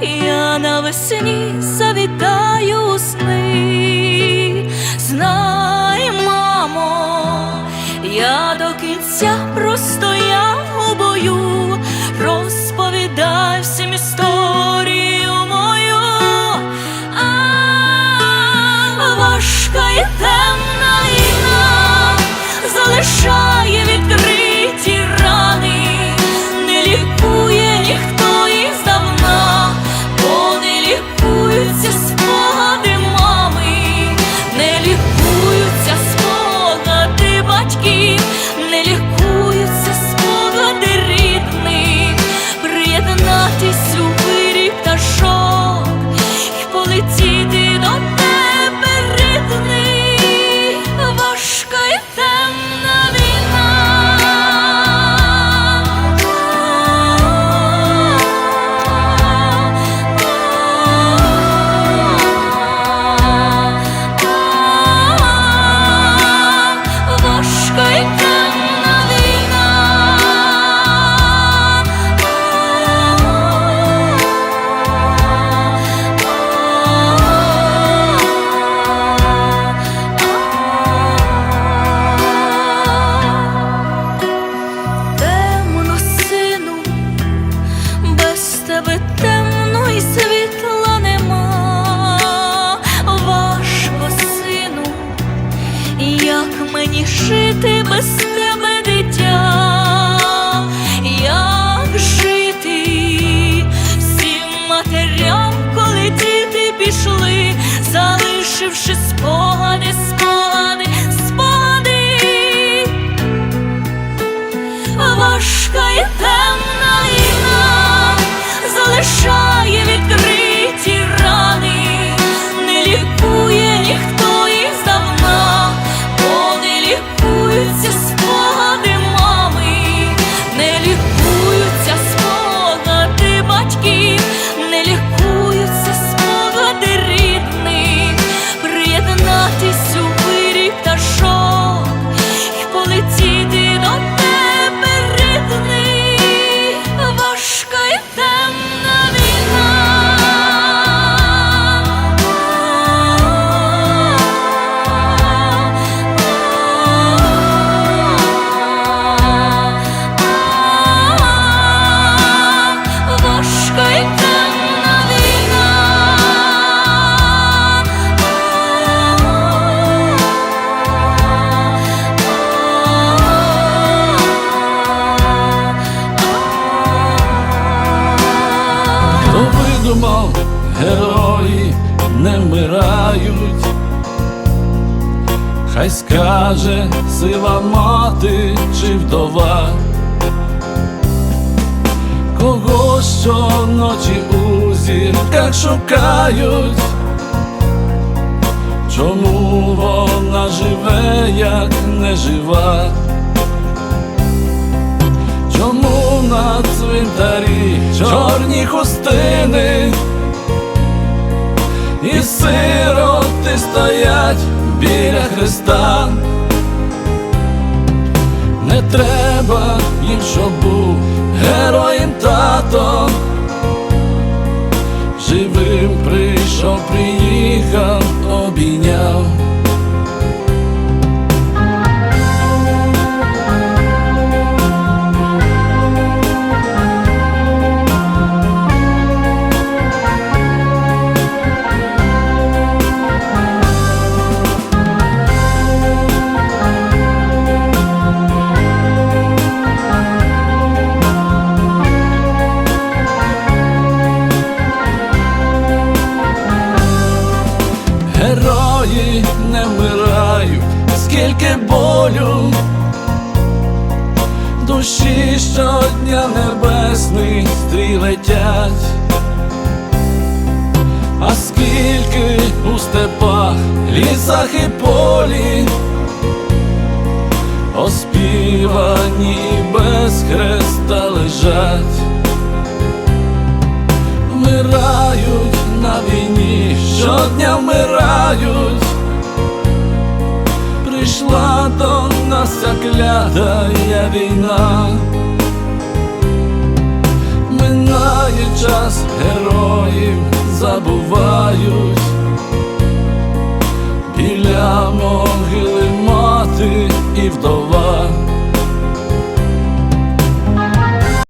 пісні завітаю у сни. Знай, мамо, я до кінця простояв у бою, розповідай всім історію мою. А важка і темна війна залишає відкриті залишивши спогади, спогади, спогади. Важка і темна війна залишає герої не вмирають, хай скаже сила мати чи вдова, кого щоночі у зірках шукають, чому вона живе, як не жива? Чому на цвинтарі чорні хустини стоять біля Христа? Не треба їм, щоб був героєм тато, живим прийшов, приїхав, обійняв. Скільки болю, душі щодня небесний стрій летять, а скільки у степах, лісах і полі, оспівані без хреста лежать. Вмирають на війні, щодня вмирають. До нас війна, минає час героїв забувають біля могили мати і вдова.